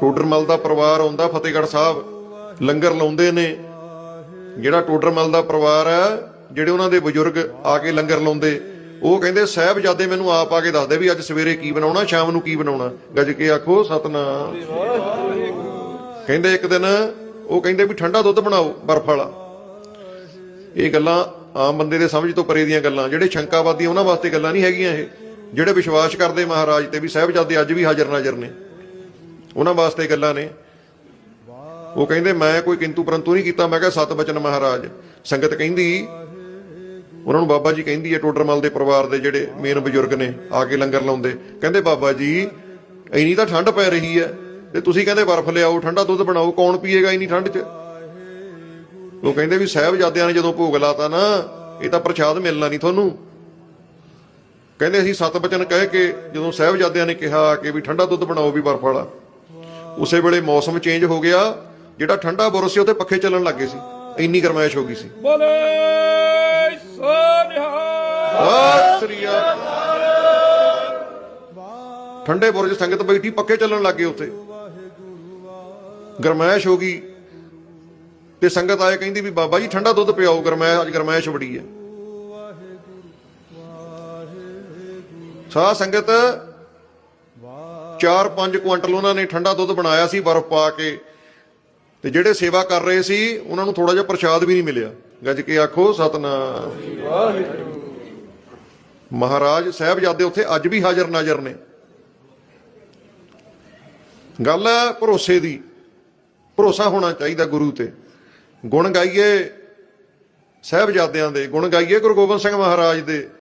ਟੋਡਰਮਲ ਦਾ ਪਰਿਵਾਰ ਆਉਂਦਾ ਫਤਿਹਗੜ੍ਹ ਸਾਹਿਬ। ਲੰਗਰ ਲਾਉਂਦੇ ਨੇ। ਜਿਹੜਾ ਟੋਡਰਮਲ ਦਾ ਪਰਿਵਾਰ ਹੈ, ਜਿਹੜੇ ਉਹਨਾਂ ਦੇ ਬਜ਼ੁਰਗ ਆ ਕੇ ਲੰਗਰ ਲਾਉਂਦੇ, ਉਹ ਕਹਿੰਦੇ, ਸਾਹਿਬਜ਼ਾਦੇ ਮੈਨੂੰ ਆਪ ਆ ਕੇ ਦੱਸਦੇ ਵੀ ਅੱਜ ਸਵੇਰੇ ਕੀ ਬਣਾਉਣਾ, ਸ਼ਾਮ ਨੂੰ ਕੀ ਬਣਾਉਣਾ। ਗੱਜ ਕੇ ਆਖੋ, ਸਤਨਾਮ। ਕਹਿੰਦੇ ਇੱਕ ਦਿਨ, ਉਹ ਕਹਿੰਦੇ ਵੀ ਠੰਡਾ ਦੁੱਧ ਬਣਾਓ, ਬਰਫ ਵਾਲਾ। ਇਹ ਗੱਲਾਂ ਆਮ ਬੰਦੇ ਦੇ ਸਮਝ ਤੋਂ ਪਰੇ ਦੀਆਂ ਗੱਲਾਂ। ਜਿਹੜੇ ਸ਼ੰਕਾਵਾਦੀ ਉਹਨਾਂ ਵਾਸਤੇ ਗੱਲਾਂ ਨਹੀਂ ਹੈਗੀਆਂ ਇਹ। ਜਿਹੜੇ ਵਿਸ਼ਵਾਸ ਕਰਦੇ ਮਹਾਰਾਜ ਤੇ ਵੀ ਸਾਹਿਬਜ਼ਾਦੇ ਅੱਜ ਵੀ ਹਾਜ਼ਰ ਨਾਜ਼ਰ ਨੇ। ਉਹਨਾਂ ਵਾਸਤੇ ਗੱਲਾਂ ਨੇ। ਉਹ ਕਹਿੰਦੇ, ਮੈਂ ਕੋਈ ਕਿੰਤੂ ਪਰੰਤੂ ਨਹੀਂ ਕੀਤਾ। ਮੈਂ ਕਿਹਾ, ਸਤ ਬਚਨ ਮਹਾਰਾਜ। ਸੰਗਤ ਕਹਿੰਦੀ, ਉਹਨਾਂ ਨੂੰ ਬਾਬਾ ਜੀ ਕਹਿੰਦੀ ਹੈ, ਟੋਡਰਮਲ ਦੇ ਪਰਿਵਾਰ ਦੇ ਜਿਹੜੇ ਮੇਨ ਬਜ਼ੁਰਗ ਨੇ, ਆ ਕੇ ਲੰਗਰ ਲਾਉਂਦੇ। ਕਹਿੰਦੇ, ਬਾਬਾ ਜੀ, ਇੰਨੀ ਤਾਂ ਠੰਡ ਪੈ ਰਹੀ ਹੈ। ਤੇ ਤੁਸੀਂ ਕਹਿੰਦੇ, ਬਰਫ਼ ਲਿਆਓ, ਠੰਡਾ ਦੁੱਧ ਬਣਾਓ। ਕੌਣ ਪੀਏਗਾ ਇੰਨੀ ਠੰਡ 'ਚ? ਉਹ ਕਹਿੰਦੇ ਵੀ ਸਾਹਿਬਜ਼ਾਦਿਆਂ ਨੇ ਜਦੋਂ ਭੋਗ ਲਾਤਾ ਨਾ, ਇਹ ਤਾਂ ਪ੍ਰਸ਼ਾਦ ਮਿਲਣਾ ਨਹੀਂ ਤੁਹਾਨੂੰ। ਕਹਿੰਦੇ ਅਸੀਂ ਸਤ ਬਚਨ ਕਹਿ ਕੇ ਜਦੋਂ ਸਾਹਿਬਜ਼ਾਦਿਆਂ ਨੇ ਕਿਹਾ ਕਿ ਵੀ ਠੰਡਾ ਦੁੱਧ ਬਣਾਓ ਵੀ ਬਰਫ਼ ਵਾਲਾ। ਉਸੇ ਵੇਲੇ ਮੌਸਮ ਚੇਂਜ ਹੋ ਗਿਆ ਜਿਹੜਾ ਠੰਡਾ ਬੁਰਸ਼ ਸੀ ਉਹਦੇ ਪੱਖੇ ਚੱਲਣ ਲੱਗੇ ਸੀ। ਇੰਨੀ ਗਰਮੈਸ਼ ਹੋ ਗਈ ਸੀ। ਬੋਲੇ ਸ੍ਰੀ ਠੰਡੇ ਬੁਰਜ ਸੰਗਤ ਬੈਠੀ ਪੱਕੇ ਚੱਲਣ ਲੱਗੇ ਉੱਥੇ। ਗਰਮੈਸ਼ ਹੋ ਗਈ। ਤੇ ਸੰਗਤ ਆਏ ਕਹਿੰਦੀ ਵੀ ਬਾਬਾ ਜੀ ਠੰਡਾ ਦੁੱਧ ਪਿਆਓ ਗਰਮੈਸ਼ ਅੱਜ ਗਰਮੈਸ਼ ਬੜੀ ਹੈ। ਸਾਧ ਸੰਗਤ 4-5 ਕੁਇੰਟਲ ਉਹਨਾਂ ਨੇ ਠੰਡਾ ਦੁੱਧ ਬਣਾਇਆ ਸੀ, ਬਰਫ਼ ਪਾ ਕੇ। ਤੇ ਜਿਹੜੇ ਸੇਵਾ ਕਰ ਰਹੇ ਸੀ, ਉਹਨਾਂ ਨੂੰ ਥੋੜਾ ਜਿਹਾ ਪ੍ਰਸ਼ਾਦ ਵੀ ਨਹੀਂ ਮਿਲਿਆ। ਗੱਜ ਕੇ ਆਖੋ, ਸਤਨਾਮ। ਮਹਾਰਾਜ ਸਾਹਿਬਜ਼ਾਦੇ ਉੱਥੇ ਅੱਜ ਵੀ ਹਾਜ਼ਰ ਨਾਜ਼ਰ ਨੇ। ਗੱਲ ਹੈ ਭਰੋਸੇ ਦੀ। ਭਰੋਸਾ ਹੋਣਾ ਚਾਹੀਦਾ ਗੁਰੂ ਤੇ। ਗੁਣ ਗਾਈਏ ਸਾਹਿਬਜ਼ਾਦਿਆਂ ਦੇ, ਗੁਣ ਗਾਈਏ ਗੁਰੂ ਗੋਬਿੰਦ ਸਿੰਘ ਮਹਾਰਾਜ ਦੇ।